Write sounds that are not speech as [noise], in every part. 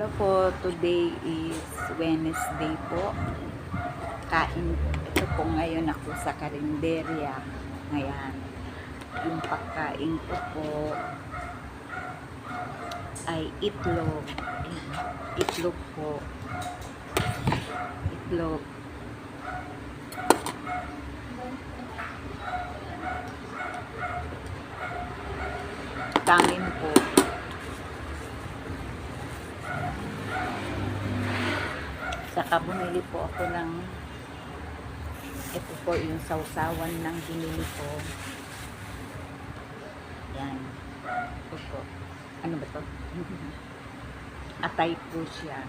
Hello po, today is Wednesday po. Kain, ito po ngayon ako sa karinderya. Ngayon, yung pagkain ko po ay itlog. Itlog po. Itlog. Kanin po. Saka bumili po ako ng ito po yung sausawan ng binili ko. Yan. Ito po. Ano ba to? [laughs] Atay po siya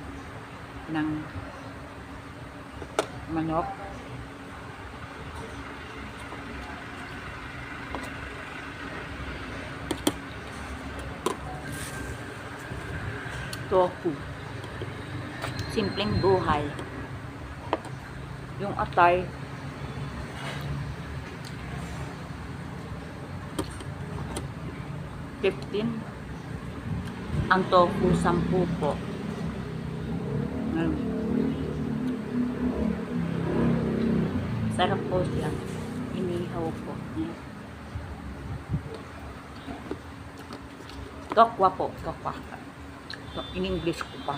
ng manok. Tofu simpleng buhay. Yung atay, fifteen. Ang tofu, sampu po. Ngayon. Sarap po siya. Inihaw po. Ayan. Tokwa po, tokwa. In English ko pa.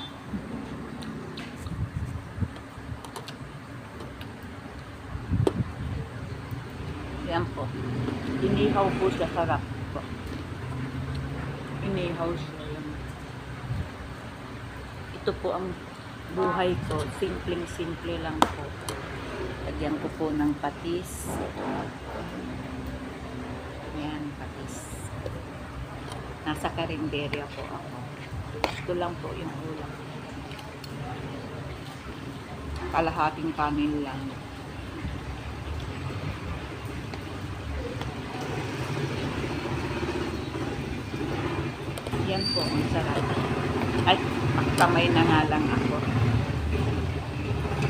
Yan po. Inihaw po siya sarap po. Inihaw siya yan. Ito po ang buhay ko. Simpleng-simple lang po. Lagyan ko po ng patis. Yan, patis. Nasa karinderya po ako. Ito lang po yung ulam. Kalahating kanin lang. Yan po, ang sarap. Ay, magkamay na nga lang ako.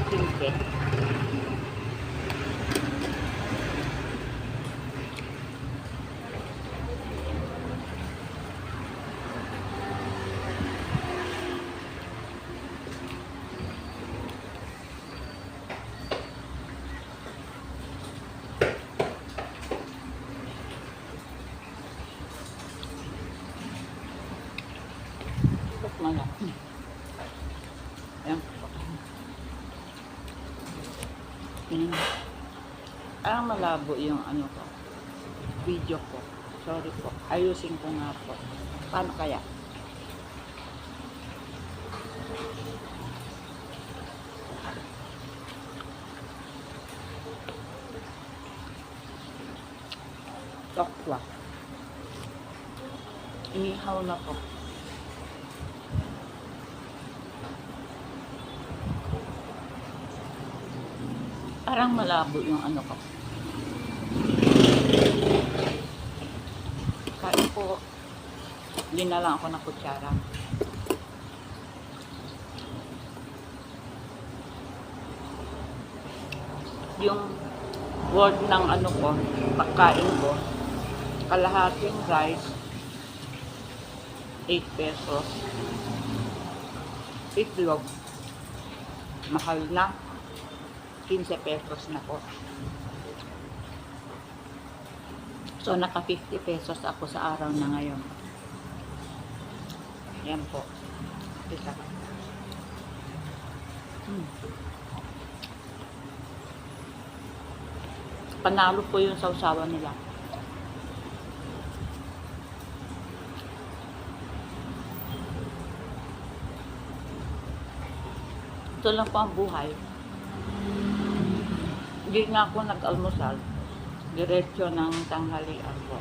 Simple. Tapos mga. Yan po. Mm. Parang malabo yung ano ko. Video ko. Sorry po. Ayusin ko nga po. Paano kaya? Tokwa. Inihaw na po. Parang malabo yung ano ko. Kain po. Hindi na lang ako ng kutsara. Yung word ng ano ko, pagkain ko, kalahating rice, 8 pesos. Itlog, mahal na, 15 pesos na po. So, naka 50 pesos ako sa araw na ngayon. Yan po. Isa. Hmm. Panalo po yung sausawan nila. Ito lang po ang buhay. Hindi nga ako nag-almusal. Diretso ng tanghalian po.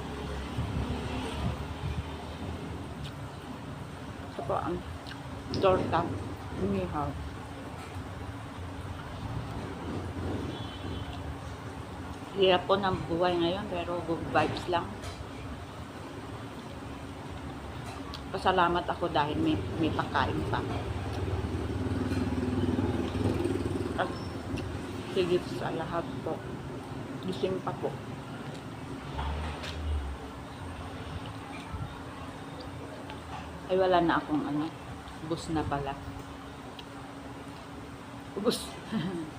Ito po ang torta. Inihaw. Hirap po ng buhay ngayon pero good vibes lang. Pasalamat ako dahil may, may pagkain pa. Higit sa lahat po, gising pa po. Ay wala na akong ano, Ubus na pala. Ubus. [laughs]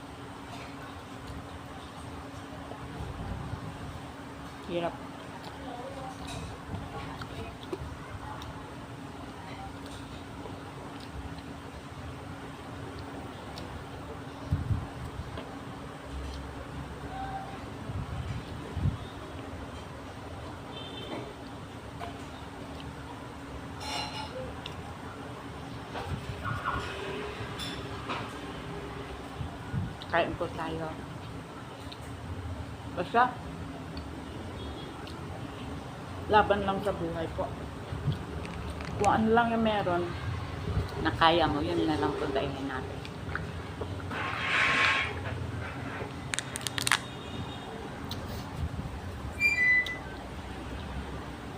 Hirap. Kain po tayo. Basta, laban lang sa buhay po. Kung ano lang yung meron, na kaya mo, yun na lang puntainin natin.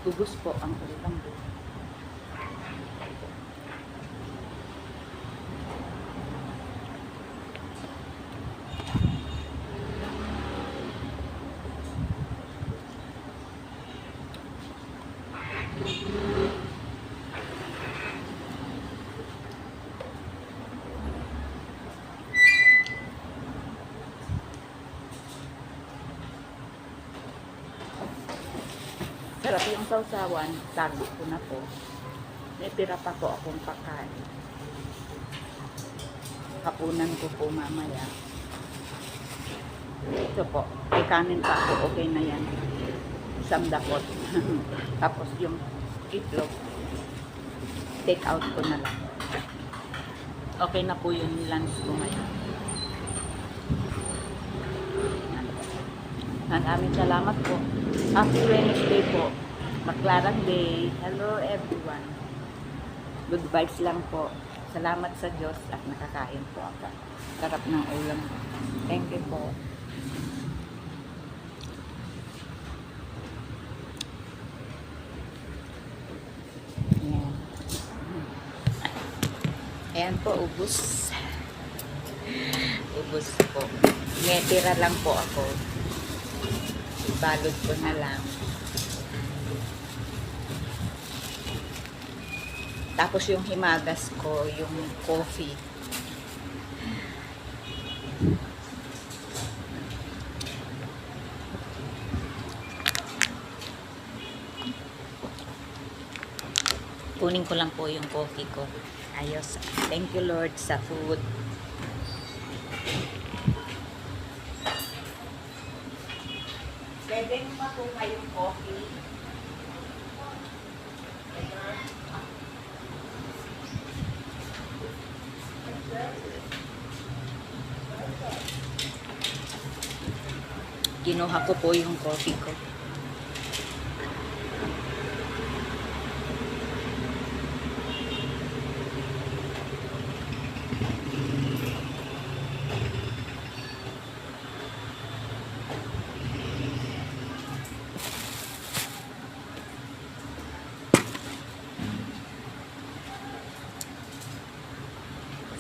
Gugos po ang ulang buhay. Sarap yung sausawan, tago ko na po. May tira pa po akong pakain. Hapunan ko po mamaya. Ito po, may kanin pa po, okay na yan. Isang dakot. [laughs] Tapos yung itlog, take out ko na lang. Okay na po yung lunch ko ngayon. Maraming salamat po. Happy Wednesday po. Maklarang day. Hello everyone. Good vibes lang po. Salamat sa Diyos at nakakain po ako. Sarap ng ulam. Thank you po. Ayan. Ayan po, ubus. Ubus po. May tira lang po ako. Balot ko na lang. Tapos yung himagas ko, yung coffee. Kunin ko lang po yung coffee ko. Ayos. Thank you Lord sa food. Pwede pa po kayong coffee. Kinuha ko po yung coffee ko.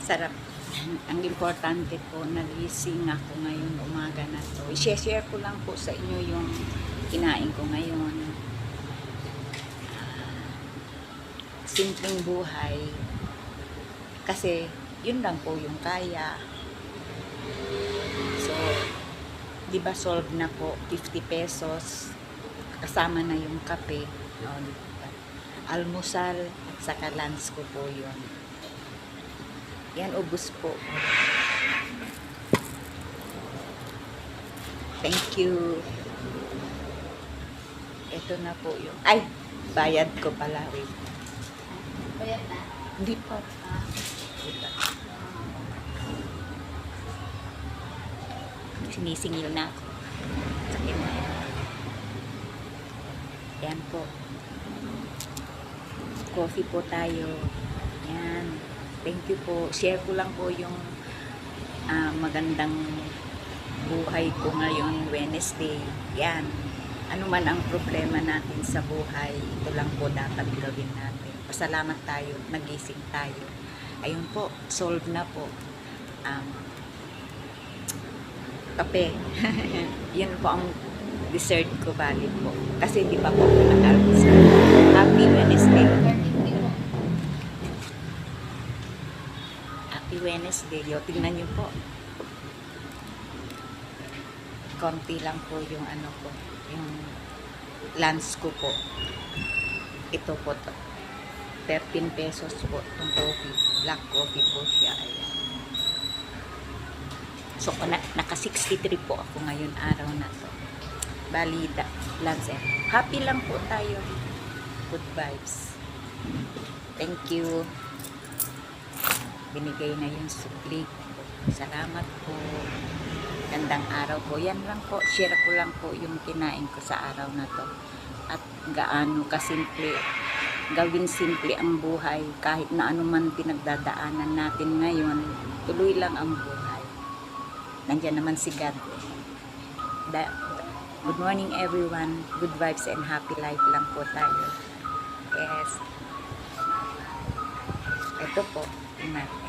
Sarap. Ang importante po, nagising ako ngayon umaga na to. I-share ko lang po sa inyo yung kinain ko ngayon. Simpleng buhay. Kasi, yun lang po yung kaya. So, di ba solve na po 50 pesos kasama na yung kape. Almusal at saka lunch ko po yun. Yan, ubus po. Thank you. Ito na po yung... Ay! Bayad ko pala. Wait. Bayad na. Hindi pa. Ito. Sinisingil na ako. Sakit na yan. Yan po. Coffee po tayo. Yan. Thank you po. Share ko lang po yung ah, magandang buhay ko ngayon Wednesday. Yan. Ano man ang problema natin sa buhay, ito lang po dapat gawin natin. Pasalamat tayo, nagising tayo. Ayun po, solve na po. Um, kape. [laughs] Yun po ang dessert ko valid po. Kasi di pa po ako nag-almusal. Happy Wednesday. Happy Wednesday. Yo, tingnan niyo po. Konti lang po yung ano ko, yung lunch ko po. Ito po to. 13 pesos po itong coffee. Black coffee po siya. Ayan. So, na, naka 63 po ako ngayon araw na to. Balida. Lunch. Happy lang po tayo. Good vibes. Thank you. Binigay na yung supli ko. Salamat po. Gandang araw po. Yan lang po. Share ko lang po yung kinain ko sa araw na to. At gaano kasimple. Gawin simple ang buhay. Kahit na ano man pinagdadaanan natin ngayon, tuloy lang ang buhay. Nandiyan naman si God. Da- Good morning everyone. Good vibes and happy life lang po tayo. Yes. Ito po, natin.